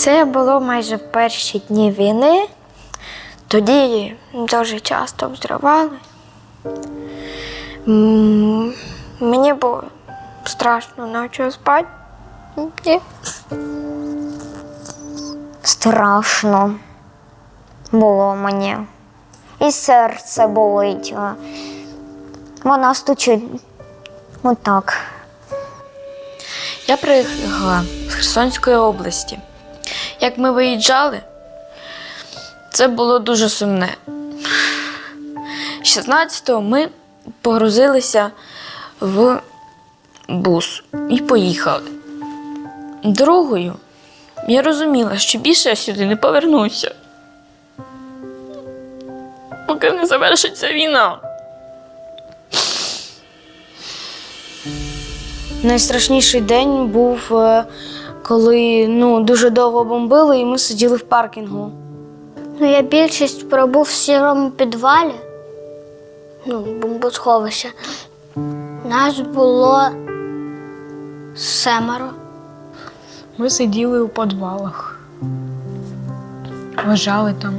Це було майже в перші дні війни. Тоді дуже часто взривали. Мені було страшно ночі спати. Страшно було мені. І серце болить. Вона стучить отак. Я приїхала з Херсонської області. Як ми виїжджали, це було дуже сумне. 16-го ми погрузилися в бус і поїхали. Другою я розуміла, що більше я сюди не повернуся. Поки не завершиться війна. Найстрашніший день був, е, коли ну, дуже довго бомбили, і ми сиділи в паркінгу. Ну, я більшість пробув в сірому підвалі. Ну, бомбосховище. Нас було семеро. Ми сиділи у підвалах, лежали там.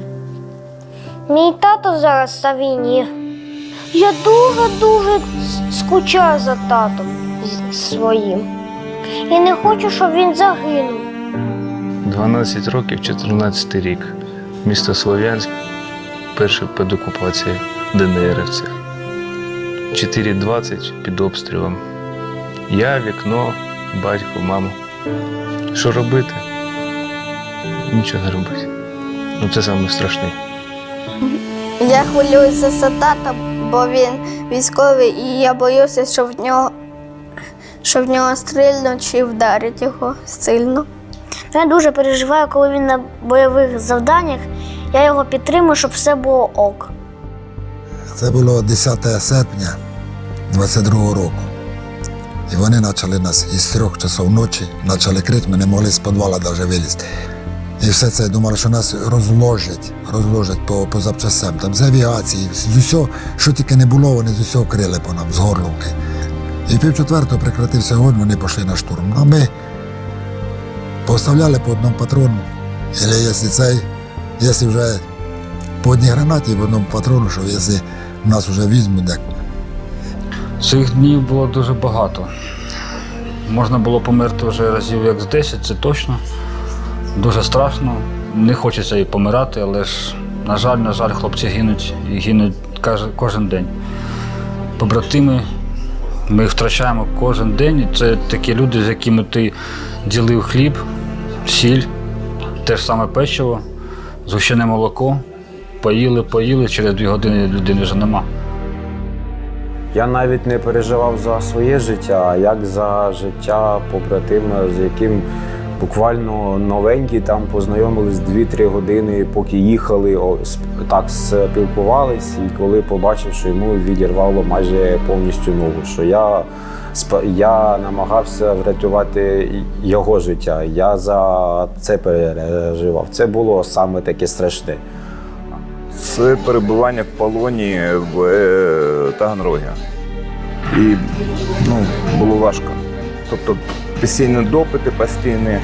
Мій тато зараз на війні. Я дуже-дуже скучаю за татом своїм. І не хочу, щоб він загинув. 12 років, 14 рік. Місто Слов'янськ. Перша підокупація ДНРівців. 4.20 під обстрілом. Я, вікно, батько, мама. Що робити? Нічого не робити. Ну це саме страшне. Я хвилююся за тата, бо він військовий, і я боюся, що в нього, що в нього стрільнуть чи вдарять його сильно. Я дуже переживаю, коли він на бойових завданнях. Я його підтримую, щоб все було ок. Це було 10 серпня 22 року. І вони почали нас із трьох часов ночі, почали крити, ми не могли з підвала навіть вилізти. І все це думали, що нас розложать, розложать по, по запчастям, там з авіації, з усього, що тільки не було, вони з усього крили по нам, з горловки. І пів четвертого прекратився огонь, вони пішли на штурм. А ми поставляли по одному патрону. Або якщо цей, якщо вже по одній гранаті в одному патрону, що якщо нас вже візьмуть, так Цих днів було дуже багато. Можна було померти вже разів як з 10, це точно. Дуже страшно. Не хочеться і помирати, але ж, на жаль, на жаль, хлопці гинуть і гинуть кожен день. Побратими ми їх втрачаємо кожен день. Це такі люди, з якими ти ділив хліб, сіль, те ж саме печиво, згущене молоко. Поїли, поїли, через дві години людини вже нема. Я навіть не переживав за своє життя, а як за життя побратима, з яким буквально новенькі там познайомились 2-3 години, поки їхали, о, так спілкувались, і коли побачив, що йому відірвало майже повністю ногу, що я, я намагався врятувати його життя. Я за це переживав. Це було саме таке страшне. Це перебування в полоні в е, Таганрогі. І ну, було важко. Тобто постійні допити, постійні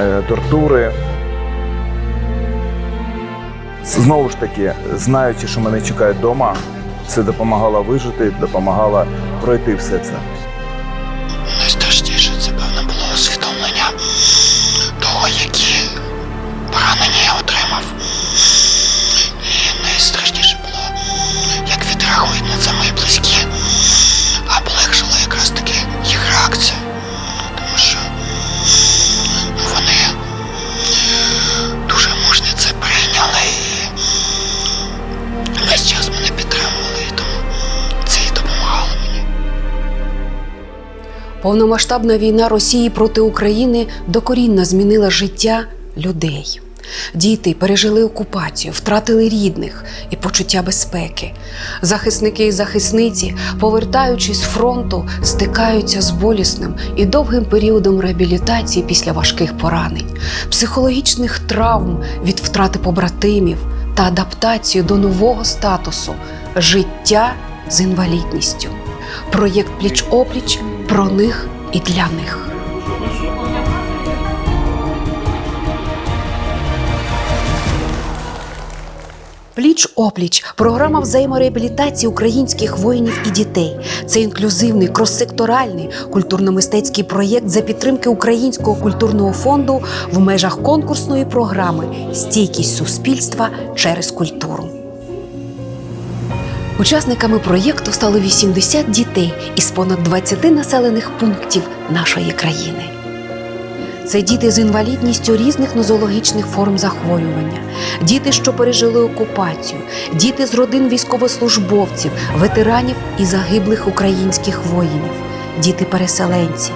е, тортури. Знову ж таки, знаючи, що мене чекають вдома, це допомагало вижити, допомагало пройти все це. Повномасштабна війна Росії проти України докорінно змінила життя людей. Діти пережили окупацію, втратили рідних і почуття безпеки. Захисники і захисниці, повертаючись з фронту, стикаються з болісним і довгим періодом реабілітації після важких поранень, психологічних травм від втрати побратимів та адаптацію до нового статусу життя з інвалідністю. Проєкт Пліч опліч про них і для них. Пліч опліч програма взаємореабілітації українських воїнів і дітей. Це інклюзивний кроссекторальний культурно-мистецький проєкт за підтримки Українського культурного фонду в межах конкурсної програми Стійкість суспільства через культуру. Учасниками проєкту стало 80 дітей із понад 20 населених пунктів нашої країни. Це діти з інвалідністю різних нозологічних форм захворювання, діти, що пережили окупацію, діти з родин військовослужбовців, ветеранів і загиблих українських воїнів, діти-переселенці,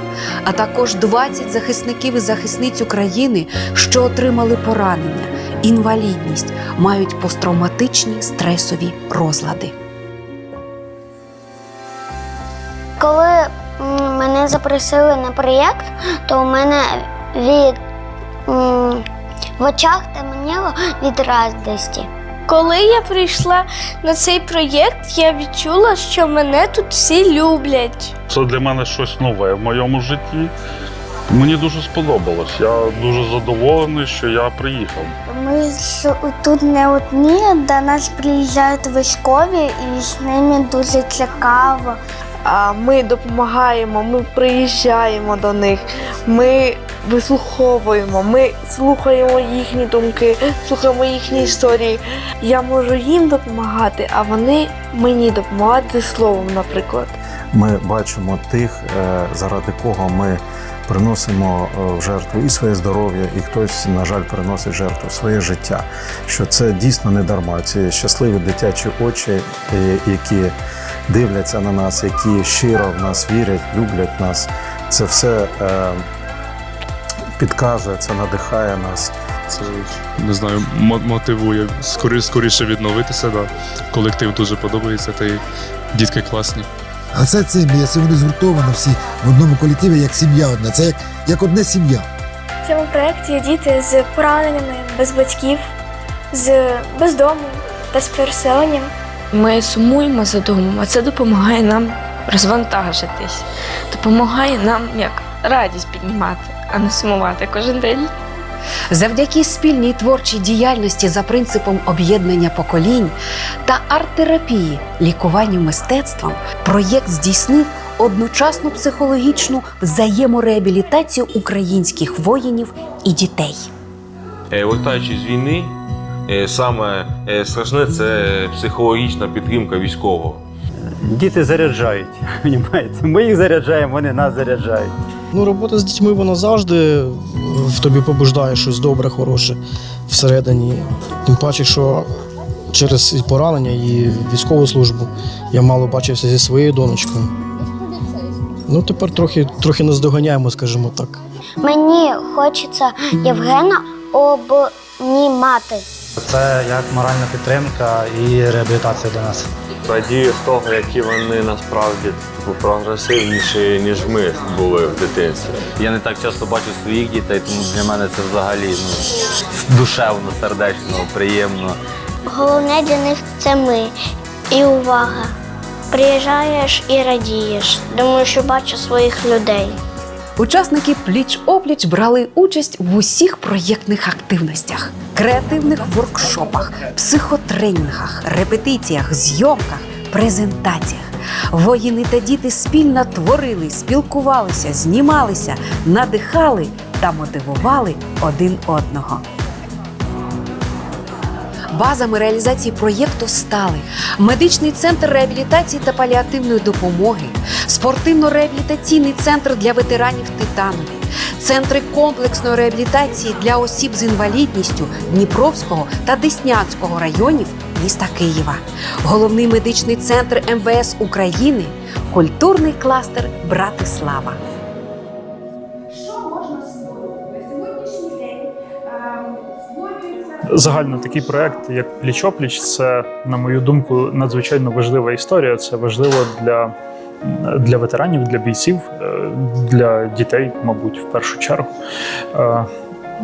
а також 20 захисників і захисниць України, що отримали поранення, інвалідність, мають посттравматичні стресові розлади. Запросили на проєкт, то у мене від м, в очах темніло від радості. Коли я прийшла на цей проєкт, я відчула, що мене тут всі люблять. Це для мене щось нове в моєму житті. Мені дуже сподобалось. Я дуже задоволений, що я приїхав. Ми тут не одні, до нас приїжджають військові, і з ними дуже цікаво. Ми допомагаємо, ми приїжджаємо до них, ми вислуховуємо, ми слухаємо їхні думки, слухаємо їхні історії. Я можу їм допомагати, а вони мені допомагати словом, наприклад. Ми бачимо тих, е, заради кого ми приносимо е, в жертву і своє здоров'я, і хтось, на жаль, приносить жертву своє життя. Що це дійсно не дарма. Ці щасливі дитячі очі, е, які дивляться на нас, які щиро в нас вірять, люблять нас. Це все е, підказує, це надихає нас. Це не знаю, мотивує скоріше, скоріше відновитися. Да. Колектив дуже подобається, та й дітки класні. А це цим, якщо вони згуртовано всі в одному колективі, як сім'я одна. Це як, як одне сім'я. В цьому проєкті є діти з пораненнями, без батьків, з без дому, без переселенням. Ми сумуємо за домом, а це допомагає нам розвантажитись, допомагає нам як радість піднімати, а не сумувати кожен день. Завдяки спільній творчій діяльності за принципом об'єднання поколінь та арт-терапії, лікуванню мистецтвом, проєкт здійснив одночасну психологічну взаємореабілітацію українських воїнів і дітей. Е, Вертаючись з війни, саме е, страшне це психологічна підтримка військового. Діти заряджають, розумієте? Ми їх заряджаємо, вони нас заряджають. Ну, робота з дітьми вона завжди в тобі побуждає щось добре, хороше всередині. Тим паче, що через і поранення і військову службу я мало бачився зі своєю донечкою. Ну, тепер трохи, трохи наздоганяємо, скажімо так. Мені хочеться Євгена обнімати. Це як моральна підтримка і реабілітація для нас. Радію з того, які вони насправді типу, прогресивніші, ніж ми були в дитинстві. Я не так часто бачу своїх дітей, тому для мене це взагалі ну, душевно, сердечно, приємно. Головне для них це ми і увага. Приїжджаєш і радієш. Думаю, що бачу своїх людей. Учасники пліч-опліч брали участь в усіх проєктних активностях, креативних воркшопах, психотренінгах, репетиціях, зйомках, презентаціях. Воїни та діти спільно творили, спілкувалися, знімалися, надихали та мотивували один одного. Базами реалізації проєкту стали медичний центр реабілітації та паліативної допомоги, спортивно-реабілітаційний центр для ветеранів Титанові, центри комплексної реабілітації для осіб з інвалідністю Дніпровського та Деснянського районів міста Києва, головний медичний центр МВС України, культурний кластер Братислава. Загально такий проект, як Пліч-опліч, це, на мою думку, надзвичайно важлива історія. Це важливо для, для ветеранів, для бійців, е, для дітей, мабуть, в першу чергу. Е,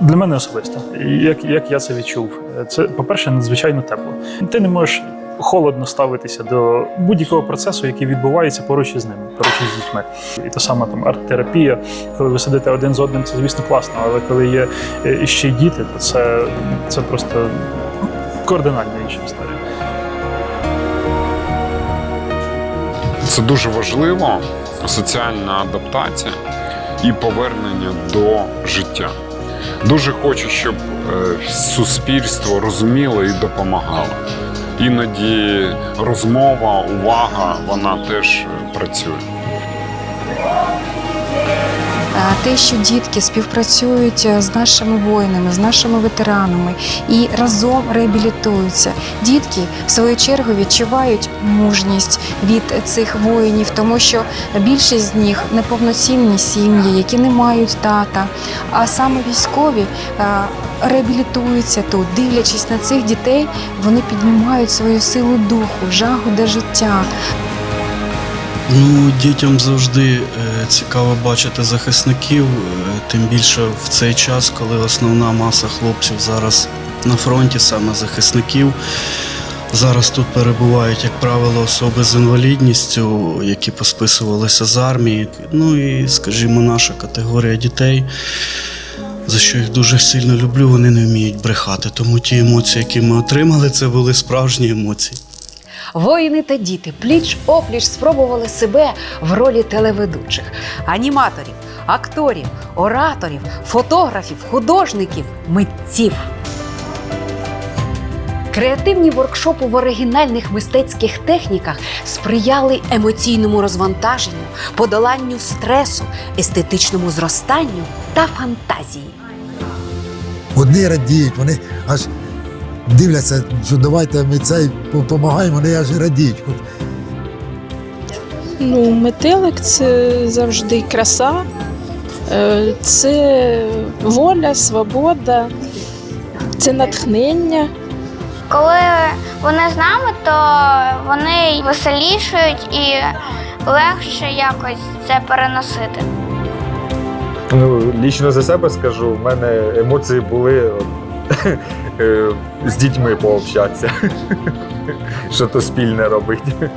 Для мене особисто. Як, як я це відчув? Це, по-перше, надзвичайно тепло. Ти не можеш холодно ставитися до будь-якого процесу, який відбувається поруч із ними, поруч із дітьми. І та сама там арт-терапія, коли ви сидите один з одним, це звісно класно. Але коли є е, ще й діти, то це, це просто кардинально інша історія. Це дуже важливо, соціальна адаптація і повернення до життя. Дуже хочу, щоб е, суспільство розуміло і допомагало. Іноді розмова, увага, вона теж працює. Те, що дітки співпрацюють е, з нашими воїнами, з нашими ветеранами і разом реабілітуються. Дітки, в свою чергу, відчувають мужність від цих воїнів, тому що більшість з них неповноцінні сім'ї, які не мають тата. А саме військові е, реабілітуються тут, дивлячись на цих дітей, вони піднімають свою силу духу, жагу до життя. Ну, дітям завжди е, цікаво бачити захисників, е, тим більше в цей час, коли основна маса хлопців зараз на фронті, саме захисників. Зараз тут перебувають, як правило, особи з інвалідністю, які посписувалися з армії. Ну і, скажімо, наша категорія дітей, за що їх дуже сильно люблю, вони не вміють брехати. Тому ті емоції, які ми отримали, це були справжні емоції. Воїни та діти пліч опліч спробували себе в ролі телеведучих, аніматорів, акторів, ораторів, фотографів, художників, митців. Креативні воркшопи в оригінальних мистецьких техніках сприяли емоційному розвантаженню, подоланню стресу, естетичному зростанню та фантазії. Одні радіють, вони аж дивляться, що давайте ми цей допомагаємо, вони аж радіють. Ну, метелик це завжди краса, е, це воля, свобода, це натхнення. Коли вони з нами, то вони веселішають і легше якось це переносити. Лічно за себе скажу, в мене емоції були от, е, з дітьми пообщатися. Що то спільне робити.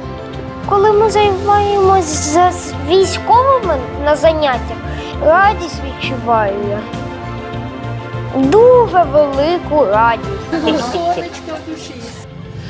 Коли ми займаємось з з військовими на заняттях, радість відчуваю я. Дуже велику радість.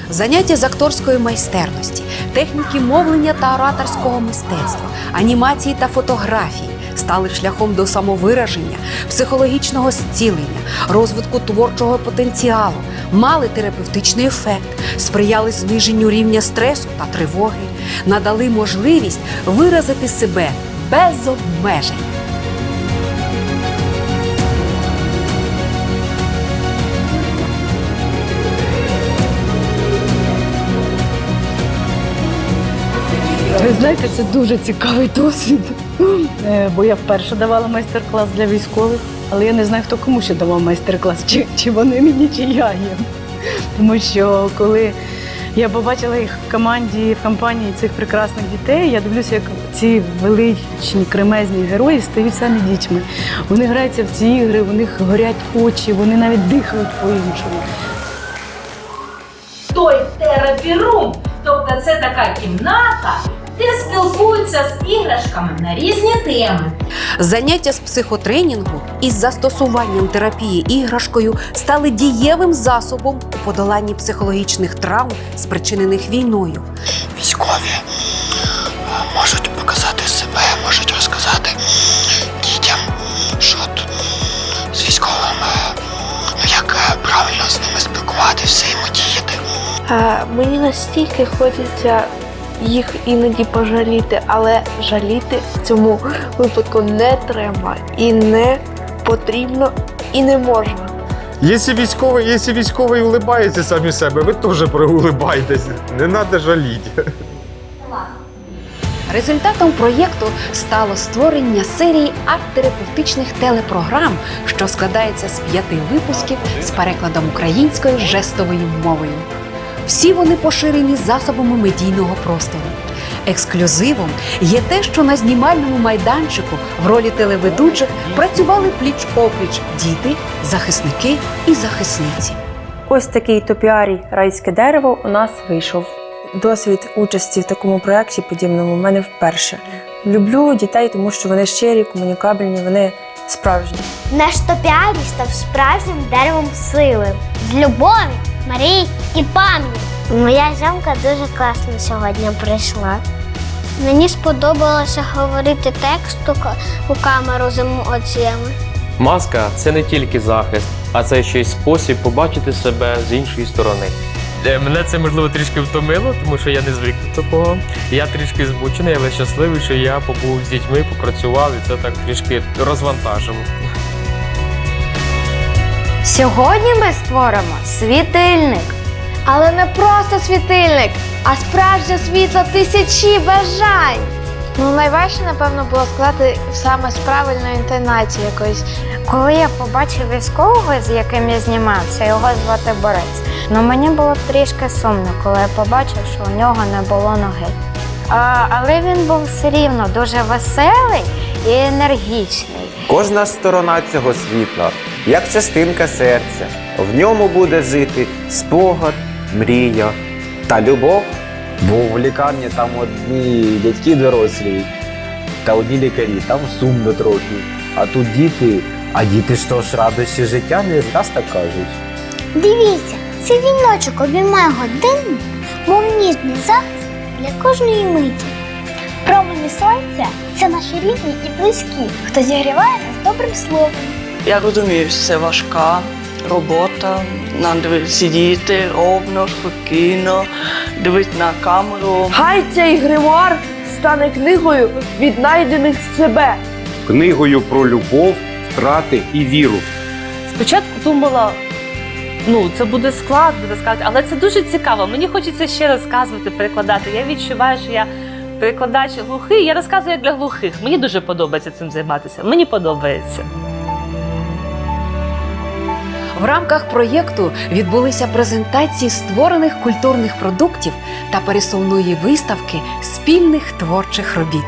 Заняття з акторської майстерності, техніки мовлення та ораторського мистецтва, анімації та фотографії стали шляхом до самовираження, психологічного зцілення, розвитку творчого потенціалу, мали терапевтичний ефект, сприяли зниженню рівня стресу та тривоги, надали можливість виразити себе без обмежень. Ви знаєте, це дуже цікавий досвід. Е, Бо я вперше давала майстер-клас для військових, але я не знаю, хто кому ще давав майстер-клас, чи, чи вони мені, чи я їм. Тому що коли я побачила їх в команді, в компанії цих прекрасних дітей, я дивлюся, як ці величні кремезні герої стають самі дітьми. Вони граються в ці ігри, у них горять очі, вони навіть дихають по-іншому. той терапірум. Тобто це така кімната, де спілкуються з іграшками на різні теми. Заняття з психотренінгу із застосуванням терапії іграшкою стали дієвим засобом у подоланні психологічних травм, спричинених війною. Військові е, можуть показати себе, можуть розказати дітям, що з військовими, ну як е, правильно з ними спілкуватися, взаємодіяти. А мені настільки хочеться їх іноді пожаліти, але жаліти в цьому випадку не треба і не потрібно, і не можна. Якщо військовий, якщо військовий улибається самі себе, ви теж проулибайтесь. Не треба жаліти. Результатом проєкту стало створення серії арт-терапевтичних телепрограм, що складається з п'яти випусків з перекладом українською жестовою мовою. Всі вони поширені засобами медійного простору. Ексклюзивом є те, що на знімальному майданчику в ролі телеведучих працювали пліч-опліч діти, захисники і захисниці. Ось такий топіарій райське дерево у нас вийшов. Досвід участі в такому проєкті подібному в мене вперше. Люблю дітей, тому що вони щирі, комунікабельні, вони справжні. Наш топіарій став справжнім деревом сили. З любові Марій і пам'ять. Моя зямка дуже класно сьогодні прийшла. Мені сподобалося говорити текст у камеру з емоціями. Маска це не тільки захист, а це ще й спосіб побачити себе з іншої сторони. Е, Мене це можливо трішки втомило, тому що я не звик до такого. Я трішки збучений, але щасливий, що я побув з дітьми, попрацював і це так трішки розвантажило. Сьогодні ми створимо світильник. Але не просто світильник, а справжнє світло тисячі бажань. Ну, найважче, напевно, було сказати саме з правильною інтонацією якоюсь. Коли я побачив військового, з яким я знімався, його звати Борець. Ну мені було трішки сумно, коли я побачив, що у нього не було ноги. А, але він був все рівно дуже веселий і енергічний. Кожна сторона цього світла, як частинка серця, в ньому буде жити спогад, мрія та любов. Бо в лікарні там одні дядьки дорослі та одні лікарі, там сумно трохи. А тут діти, а діти то ж радості життя не раз так кажуть. Дивіться, цей віночок обіймає годинник, мов ніжний захист для кожної миті. Промені сонця це наші рідні і близькі, хто зігріває нас добрим словом. Я розумію, що це важка робота. Нам треба сидіти ровно, спокійно, дивитися на камеру. Хай цей гримуар стане книгою віднайдених себе. Книгою про любов, втрати і віру. Спочатку думала, ну це буде складно розказати, але це дуже цікаво. Мені хочеться ще розказувати, перекладати. Я відчуваю, що я перекладач глухий. Я розказую як для глухих. Мені дуже подобається цим займатися. Мені подобається. В рамках проєкту відбулися презентації створених культурних продуктів та пересувної виставки спільних творчих робіт.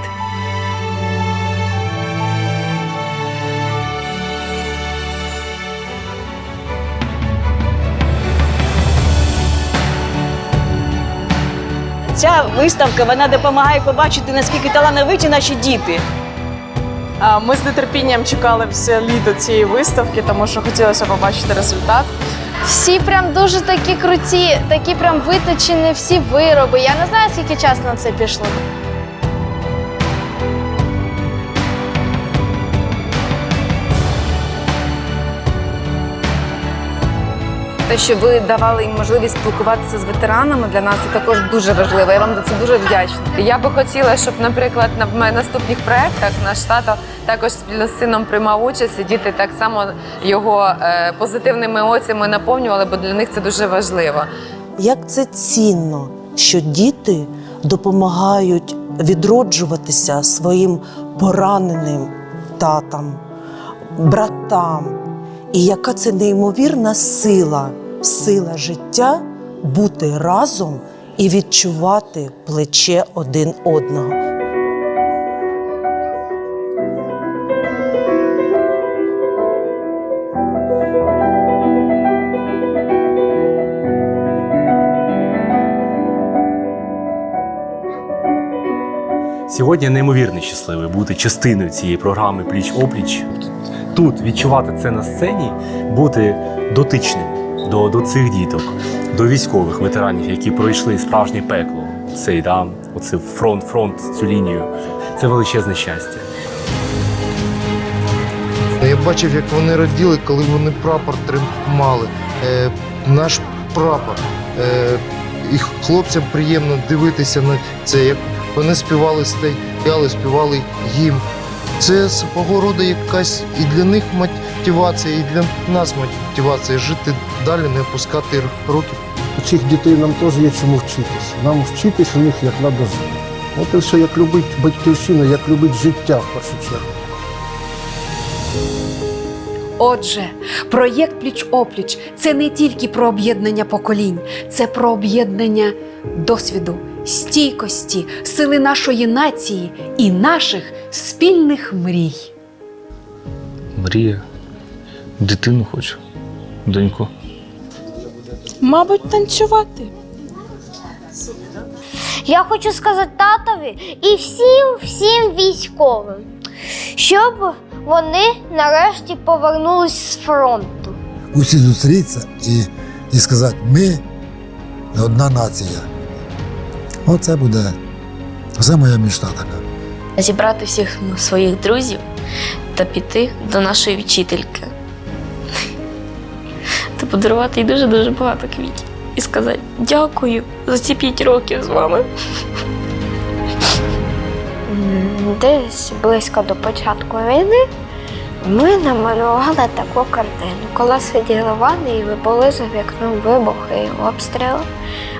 Ця виставка вона допомагає побачити, наскільки талановиті наші діти. Ми з нетерпінням чекали все літо цієї виставки, тому що хотілося побачити результат. Всі прям дуже такі круті, такі прям виточені всі вироби. Я не знаю, скільки часу на це пішло. Те, що ви давали їм можливість спілкуватися з ветеранами, для нас це також дуже важливо. Я вам за це дуже вдячна. Я би хотіла, щоб, наприклад, на наступних проєктах наш тато також спільно з сином приймав участь, і діти так само його е, позитивними емоціями наповнювали, бо для них це дуже важливо. Як це цінно, що діти допомагають відроджуватися своїм пораненим татам, братам. І яка це неймовірна сила, сила життя бути разом і відчувати плече один одного. Сьогодні я неймовірно щасливий бути частиною цієї програми Пліч опліч. Тут відчувати це на сцені, бути дотичним до, до цих діток, до військових ветеранів, які пройшли справжнє пекло. Цей да, оце фронт, фронт, цю лінію. Це величезне щастя. Я бачив, як вони раділи, коли вони прапор тримали. Е, наш прапор. Е, і хлопцям приємно дивитися на це, як вони співали стояли, співали гімн. Це свого роду якась і для них мотивація, і для нас мотивація жити далі, не опускати руки. У цих дітей нам теж є чому вчитися. Нам вчитись у них як треба жити. От і все, як любить батьківщину, як любить життя в першу чергу. Отже, проєкт Пліч опліч це не тільки про об'єднання поколінь, це про об'єднання досвіду, стійкості, сили нашої нації і наших спільних мрій. Мрія. Дитину хочу. Доньку. Мабуть, танцювати. Я хочу сказати татові і всім всім військовим, щоб вони нарешті повернулись з фронту. Усі зустріться і і сказати, ми одна нація. Оце буде. Це моя мічта така. зібрати всіх своїх друзів та піти до нашої вчительки. Подарувати їй дуже-дуже багато квітів. І сказати дякую за ці п'ять років з вами. Десь близько до початку війни ми намалювали таку картину. Коли сиділи в ванні і були за вікном вибухи і обстріли.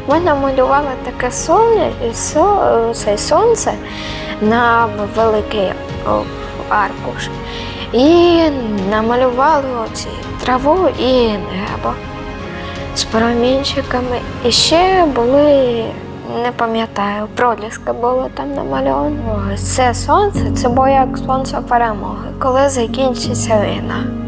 Ми намалювали таке сонце, і со- це сонце на великий аркуш. І намалювали оці траву і небо з промінчиками. І ще були, не пам'ятаю, проліски були там намальовані. Це сонце, це було як сонце перемоги, коли закінчиться війна.